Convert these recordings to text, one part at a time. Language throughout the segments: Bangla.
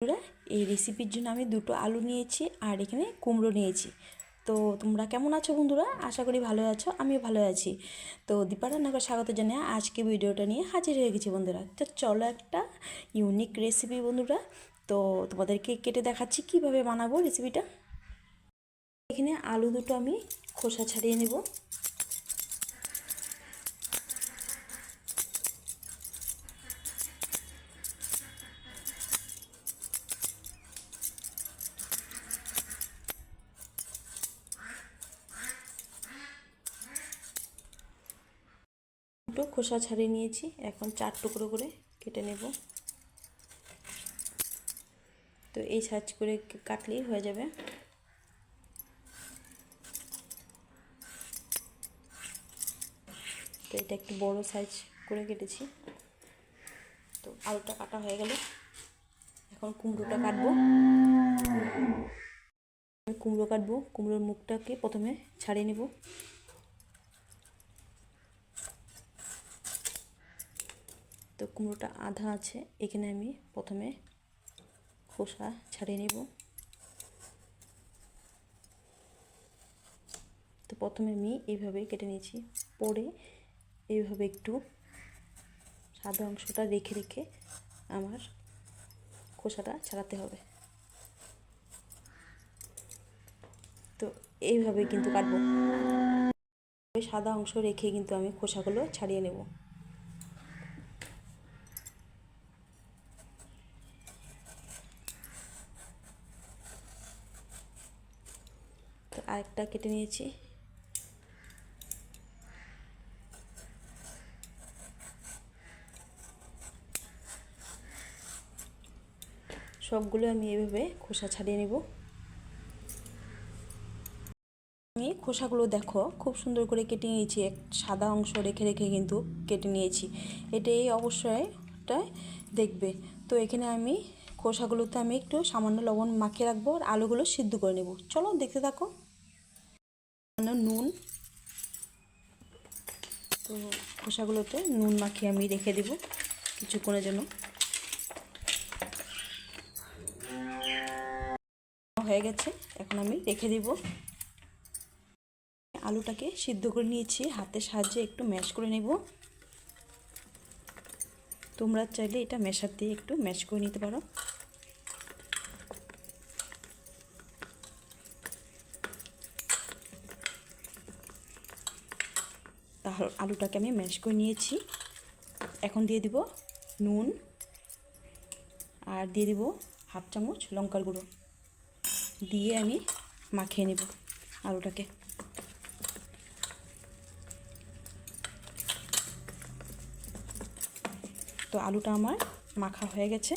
বন্ধুরা, এই রেসিপির জন্য আমি দুটো আলু নিয়েছি আর এখানে কুমড়ো নিয়েছি। তো তোমরা কেমন আছো বন্ধুরা? আশা করি ভালো আছো, আমিও ভালো আছি। তো দীপা রান্নাঘর স্বাগত জানিয়ে আজকে ভিডিওটা নিয়ে হাজির হয়ে গেছি বন্ধুরা। তো চলো একটা ইউনিক রেসিপি বন্ধুরা। তো তোমাদেরকে কেটে দেখাচ্ছি কীভাবে বানাবো রেসিপিটা এখানে আলু দুটো আমি খোসা ছাড়িয়ে নেব। দুটো খোসা ছাড়িয়ে নিয়েছি। এখন চার টুকরো করে কেটে নেব। তো এই সাইজ করে কাটলেই হয়ে যাবে। তো এটা একটু বড় সাইজ করে কেটেছি। তো আলুটা কাটা হয়ে গেল। এখন কুমড়োটা কাটবো। কুমড়ো কাটবো। কুমড়োর মুখটাকে প্রথমে ছাড়িয়ে নেব। তো কুমড়োটা আধা আছে, এখানে আমি প্রথমে খোসা ছাড়িয়ে নেব। তো প্রথমে আমি এইভাবে কেটে নিয়েছি, পরে এইভাবে একটু সাদা অংশটা রেখে রেখে আমার খোসাটা ছাড়াতে হবে। তো এইভাবে কিন্তু কাটবো। সাদা অংশ রেখে কিন্তু আমি খোসাগুলো ছাড়িয়ে নেব। আরেকটা কেটে নিয়েছি। সবগুলো আমি এভাবে খোসা ছাড়িয়ে নেব। আমি খোসাগুলো দেখো, খুব সুন্দর করে কেটে নিয়েছি। এক সাদা অংশ রেখে রেখে কিন্তু কেটে নিয়েছি। এটাই অবশ্যই দেখবে। তো এখানে আমি খোসাগুলোতে আমি একটু সামান্য লবণ মাখিয়ে রাখব আর আলুগুলো সিদ্ধ করে নেব। চলো দেখতে থাকো। নুন। তো খোসাগুলোতে নুন মাখিয়ে আমি রেখে দেব কিছুক্ষণের জন্য। হয়ে গেছে, এখন আমি রেখে দিব। আলুটাকে সিদ্ধ করে নিয়েছি, হাতের সাহায্যে একটু ম্যাশ করে নেব। তোমরা চাইলে এটা ম্যাশার দিয়ে একটু ম্যাশ করে নিতে পারো। আলুটাকে আমি ম্যাশ করে নিয়েছি। এখন দিয়ে দিব নুন আর দিয়ে দিব হাফ চামচ লঙ্কার গুঁড়ো। দিয়ে আমি মাখিয়ে নেব আলুটাকে। তো আলুটা আমার মাখা হয়ে গেছে।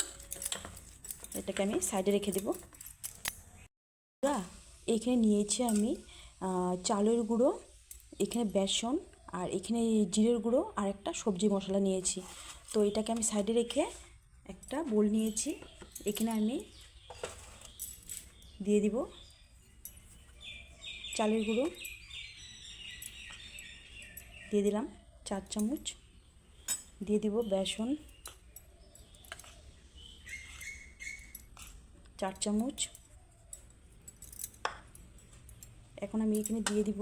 এটাকে আমি সাইডে রেখে দেব। এখানে নিয়েছি আমি চালের গুঁড়ো, এখানে বেসন আর এখানে জিরের গুঁড়ো আর একটা সবজি মশলা নিয়েছি। তো এটাকে আমি সাইডে রেখে একটা বোল নিয়েছি। এখানে আমি দিয়ে দিব চালের গুঁড়ো। দিয়ে দিলাম চার চামচ। দিয়ে দিব বেসন। চার চামচ। এখন আমি এখানে দিয়ে দিব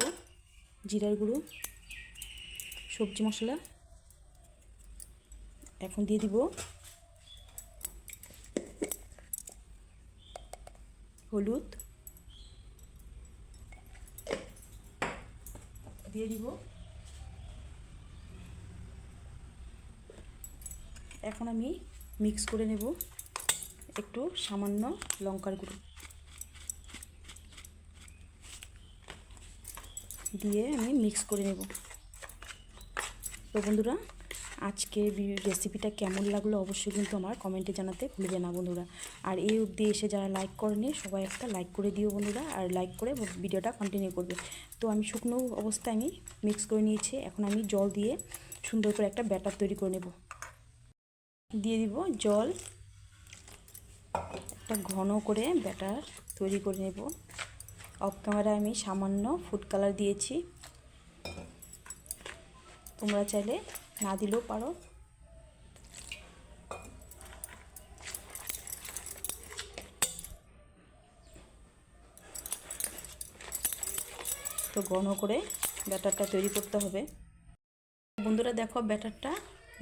জিরার গুঁড়ো। সবজি মশলা এখন দিয়ে দিব হলুদ। দিয়ে দিব। এখন আমি মিক্স করে নেব একটু সামান্য লঙ্কার গুঁড়ো। দিয়ে আমি মিক্স করে নেব। তো বন্ধুরা আজকে রেসিপিটা কেমন লাগল অবশ্যই কিন্তু আমার কমেন্টে জানাতে ভুলবে না বন্ধুরা। আর এই অবধি এসে যারা লাইক করেনি, সবাই একটা লাইক করে দিও বন্ধুরা, আর লাইক করে ভিডিওটা কন্টিনিউ করবে। তো আমি শুকনো অবস্থায় আমি মিক্স করে নিয়েছি, এখন আমি জল দিয়ে সুন্দর করে একটা ব্যাটার তৈরি করে নেব। দিয়ে দিব জল, একটা ঘন করে ব্যাটার তৈরি করে নেব। অফ ক্যামেরায় আমি সামান্য ফুড কালার দিয়েছি। তোমরা চাইলে না দিলেও পারো। তো ঘন করে ব্যাটারটা তৈরি করতে হবে। বন্ধুরা দেখো ব্যাটারটা,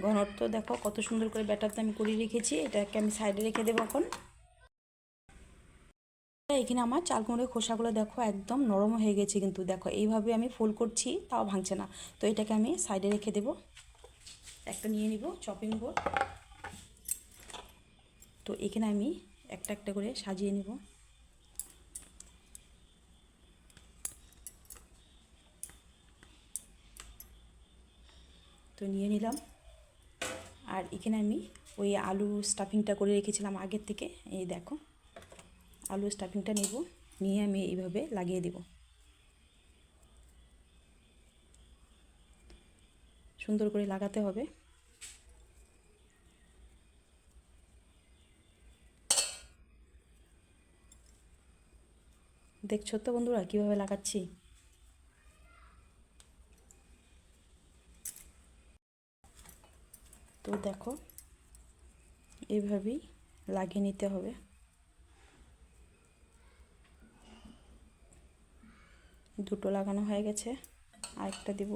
ঘনত্ব দেখো কত সুন্দর করে ব্যাটারটা আমি করিয়ে রেখেছি। এটাকে আমি সাইডে রেখে দেবো এখন। এখানে আমার চাল কুমড়োর খোসাগুলো দেখো একদম নরম হয়ে গেছে কিন্তু। দেখো, এইভাবে আমি ফুল করছি, তাও ভাঙছে না। তো এটাকে আমি সাইডে রেখে দেব। একটা নিয়ে নিব চপিং বোর্ড তো এখানে আমি একটা একটা করে সাজিয়ে নেব। তো নিয়ে নিলাম। আর এখানে আমি ওই আলু স্টাফিংটা করে রেখেছিলাম আগের থেকে। এই দেখো। আলু স্টাফিংটা নেব, নিয়ে আমি এইভাবে লাগিয়ে দেব। সুন্দর করে লাগাতে হবে। দেখছ তো বন্ধুরা কীভাবে লাগাচ্ছি? তো দেখো, এইভাবেই লাগিয়ে নিতে হবে। দুটো লাগানো হয়ে গেছে। আরেকটা দেব।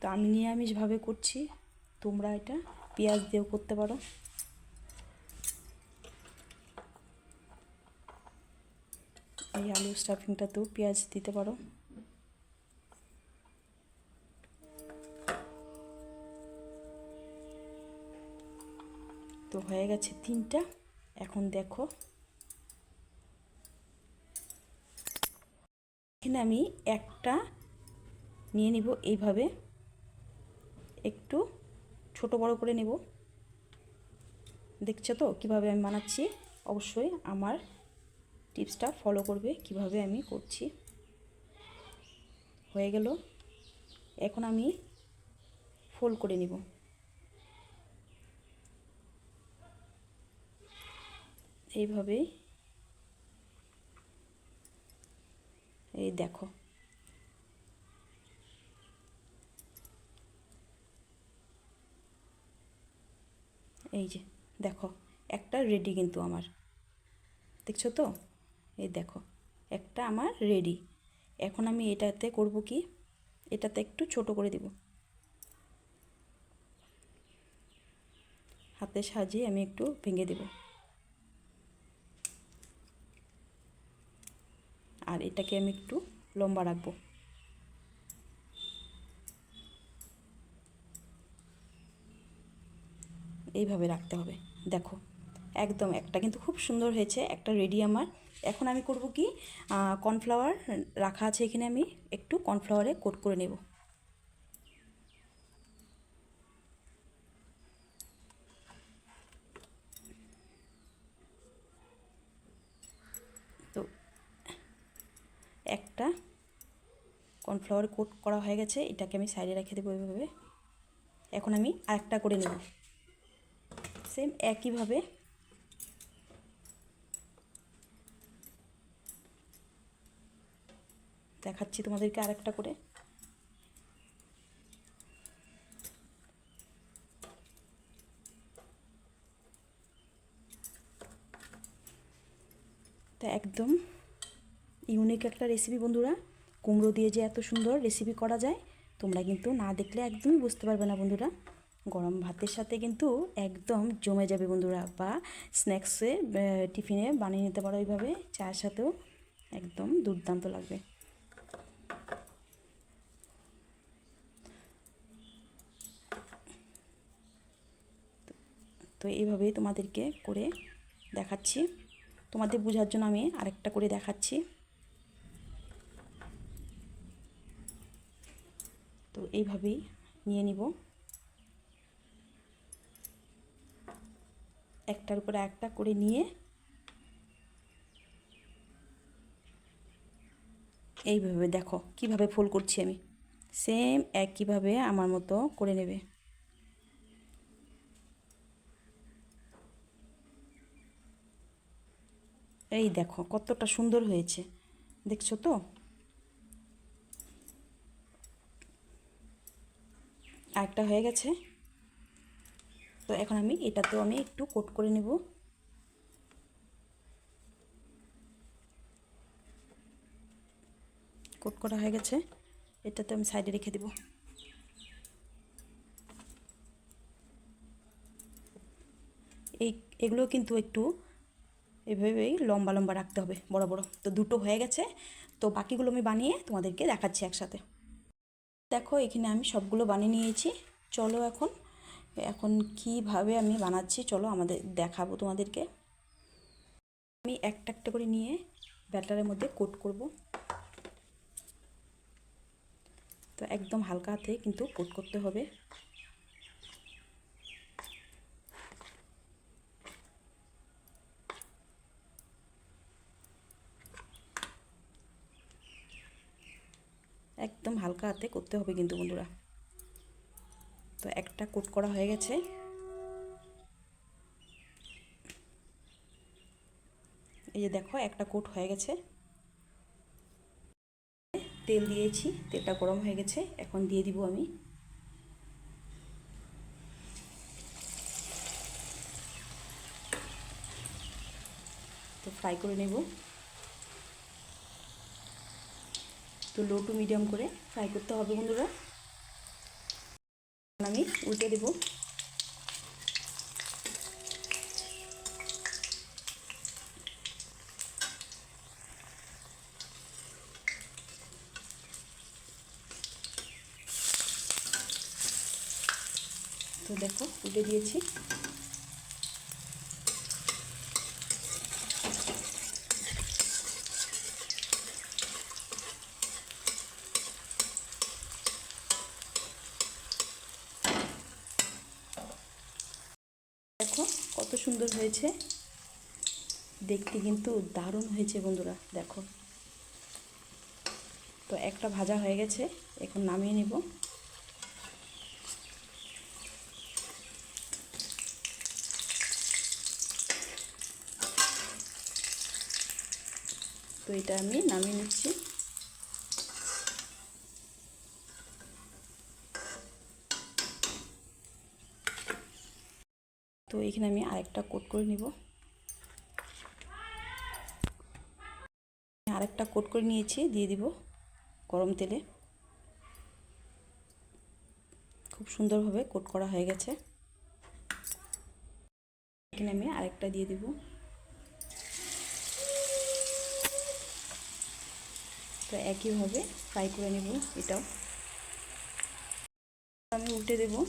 তো আমি নিরামিষভাবে করছি। তোমরা এটা পেঁয়াজ দিয়েও করতে পারো। এই আলু স্টাফিংটাতেও পেঁয়াজ দিতে পারো। তো হয়ে গেছে তিনটা। এখন দেখো এখানে আমি একটা নিয়ে নিব এইভাবে। একটু ছোট বড় করে নেব। দেখছ তো কীভাবে আমি বানাচ্ছি? অবশ্যই আমার টিপসটা ফলো করবে কীভাবে আমি করছি। হয়ে গেল। এখন আমি ফোল্ড করে নিব। এইভাবে দেখো। এই যে, দেখো, একটা রেডি কিন্তু আমার। দেখছ তো? এই দেখো, একটা আমার রেডি এখন আমি এটাতে করব কি? এটাতে একটু ছোট করে দিব। হাতে সাজিয়ে আমি একটু ভেঙে দেব। আর এটাকে আমি একটু লম্বা রাখব। এইভাবে রাখতে হবে। দেখো, একদম একটা কিন্তু খুব সুন্দর হয়েছে, একটা রেডি আমার। এখন আমি করব কি কর্নফ্লাওয়ার রাখা আছে এখানে আমি, একটু কর্নফ্লাওয়ারে কোট করে নেব তো একটা কর্নফ্লাওয়ার কোট করা হয়ে গেছে, এটাকে আমি সাইডে রেখে দেবো এইভাবে এখন আমি আরেকটা করে নেব। সেম একইভাবে। দেখাচ্ছি তোমাদেরকে আরেকটা করে। তা একদম ইউনিক একটা রেসিপি বন্ধুরা। কুমড়ো দিয়ে যে এত সুন্দর রেসিপি করা যায়, তোমরা কিন্তু না দেখলে একদমই বুঝতে পারবে না, বন্ধুরা। গরম ভাতের সাথে কিন্তু একদম জমে যাবে, বন্ধুরা, বা স্ন্যাক্সে টিফিনে বানিয়ে নিতে পারো এইভাবে। চায়ের সাথেও একদম দুর্দান্ত লাগবে। তো এইভাবে তোমাদেরকে করে দেখাচ্ছি। তোমাদের বোঝার জন্য আমি আরেকটা করে দেখাচ্ছি। এইভাবেই নিয়ে নিব। একটার উপরে একটা করে নিয়ে এইভাবে দেখো কীভাবে ফুল করছি আমি। সেম একইভাবে আমার মতো করে নেবে। এই দেখো কতটা সুন্দর হয়েছে। দেখছ তো? আরেকটা হয়ে গেছে। তো এখন আমি এটাতেও আমি একটু কোট করে নেব। কোট করা হয়ে গেছে। এটাতে আমি সাইডে রেখে দেব। এই, এগুলো কিন্তু একটু এভাবেই লম্বা লম্বা রাখতে হবে, বড় বড়। তো দুটো হয়ে গেছে। তো বাকিগুলো আমি বানিয়ে তোমাদেরকে দেখাচ্ছি একসাথে। দেখো, এখানে আমি সবগুলো বানিয়ে নিয়েছি। চলো এখন এখন কীভাবে আমি বানাচ্ছি চলো আমাদের দেখাবো তোমাদেরকে। আমি একটা একটা করে নিয়ে ব্যাটারের মধ্যে কোট করব। তো একদম হালকা হাতে কিন্তু কোট করতে হবে। একদম হালকা হাতে করতে হবে কিন্তু বন্ধুরা। তো একটা কোট করা হয়ে গেছে। এই যে দেখো, একটা কোট হয়ে গেছে। তেল দিয়েছি, তেলটা গরম হয়ে গেছে, এখন দিয়ে দিব আমি। তো ফ্রাই করে নেব। তো লো টু মিডিয়াম করে ফ্রাই করতে হবে বন্ধুরা। আমি উল্টে দেব। তো দেখো, উল্টে দিয়েছি দেখো কত সুন্দর হয়েছে। দেখতে কিন্তু দারুণ হয়েছে বন্ধুরা, দেখো। তো একটা ভাজা হয়ে গেছে, এখন নামিয়ে নেব। তো এটা আমি নামিয়ে নিচ্ছি তো এখানে আমি আরেকটা কোট করে নিব। আরেকটা কোট করে নিয়েছি, দিয়ে দিব গরম তেলে। খুব সুন্দরভাবে কোট করা হয়ে গেছে। এখানে আমি আরেকটা দিয়ে দিব। তো একইভাবে ফ্রাই করে নেব এটাও। আমি উল্টে দেবো।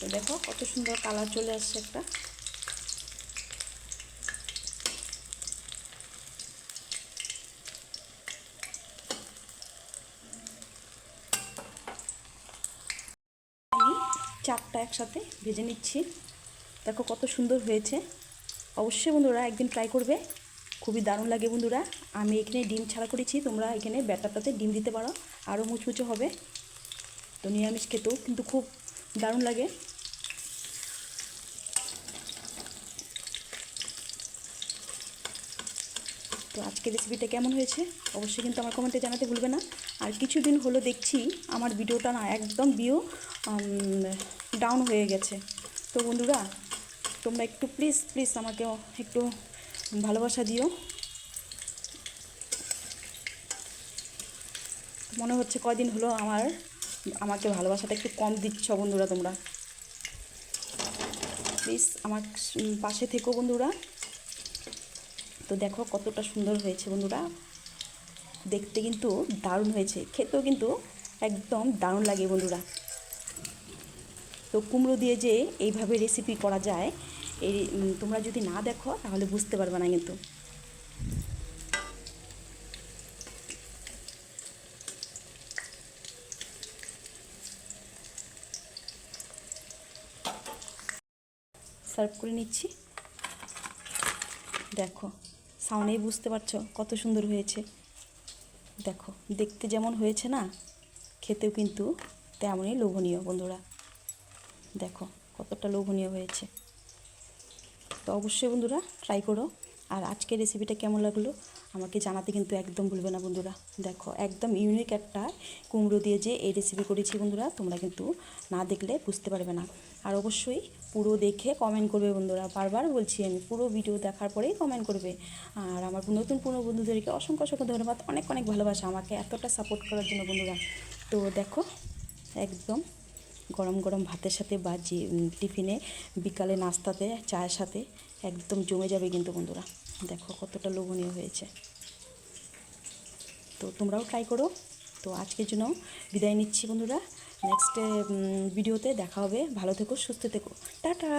তো দেখো কত সুন্দর কালার চলে আসছে একটা। চারটা একসাথে ভেজে নিচ্ছি। দেখো কত সুন্দর হয়েছে। অবশ্যই বন্ধুরা একদিন ট্রাই করবে। খুবই দারুণ লাগে বন্ধুরা। আমি এখানে ডিম ছাড়া করেছি, তোমরা এখানে ব্যাটারটাতে ডিম দিতে পারো। আরও মুচমুচে হবে। তো নিরামিষ খেতেও কিন্তু খুব দারুণ লাগে। তো আজকের রেসিপিটা কেমন হয়েছে, অবশ্যই কিন্তু আমার কমেন্টে জানাতে ভুলবে না। আর কিছুদিন হলো দেখছি আমার ভিডিওটা না একদম ভিউ ডাউন হয়ে গেছে। তো বন্ধুরা, তোমরা একটু প্লিজ প্লিজ আমাকে একটু ভালোবাসা দিও। মনে হচ্ছে কয়দিন হলো আমার, আমাকে ভালোবাসাটা একটু কম দিচ্ছ বন্ধুরা তোমরা। প্লিজ আমার পাশে থেকো বন্ধুরা। তো দেখো কতটা সুন্দর হয়েছে বন্ধুরা। দেখতে কিন্তু দারুণ হয়েছে, খেতেও কিন্তু একদম দারুণ লাগে বন্ধুরা। তো কুমড়ো দিয়ে যে এইভাবে রেসিপি করা যায়, এই তোমরা যদি না দেখো, তাহলে বুঝতে পারবে না কিন্তু। সার্ভ করে নিচ্ছি। দেখো। সাউন্ডেই বুঝতে পারছ কত সুন্দর হয়েছে। দেখো, দেখতে যেমন হয়েছে না, খেতেও কিন্তু তেমনই লোভনীয় বন্ধুরা। দেখো, কতটা লোভনীয় হয়েছে। তো অবশ্যই বন্ধুরা ট্রাই করো। আর আজকের রেসিপিটা কেমন লাগল আমাকে জানাতে কিন্তু একদম ভুলবে না বন্ধুরা। দেখো, একদম ইউনিক একটা কুমড়ো দিয়ে যে এই রেসিপি করেছি বন্ধুরা, তোমরা কিন্তু না দেখলে বুঝতে পারবে না। আর অবশ্যই পুরো দেখে কমেন্ট করবে বন্ধুরা। বারবার বলছি আমি, পুরো ভিডিও দেখার পরেই কমেন্ট করবে। আর আমার নতুন পুরনো বন্ধুদেরকে অসংখ্য অসংখ্য ধন্যবাদ, অনেক অনেক ভালোবাসা আমাকে এতটা সাপোর্ট করার জন্য বন্ধুরা। তো দেখো, একদম গরম গরম ভাতের সাথে বা টিফিনে বিকালে নাস্তাতে, চায়ের সাথে একদম জমে যাবে কিন্তু বন্ধুরা। দেখো কতটা লোভনীয় হয়েছে। তো তোমরাও ট্রাই করো। তো আজকের জন্য বিদায় নিচ্ছি বন্ধুরা। নেক্সট ভিডিওতে দেখা হবে। ভালো থেকো সুস্থ থেকো। টাটা!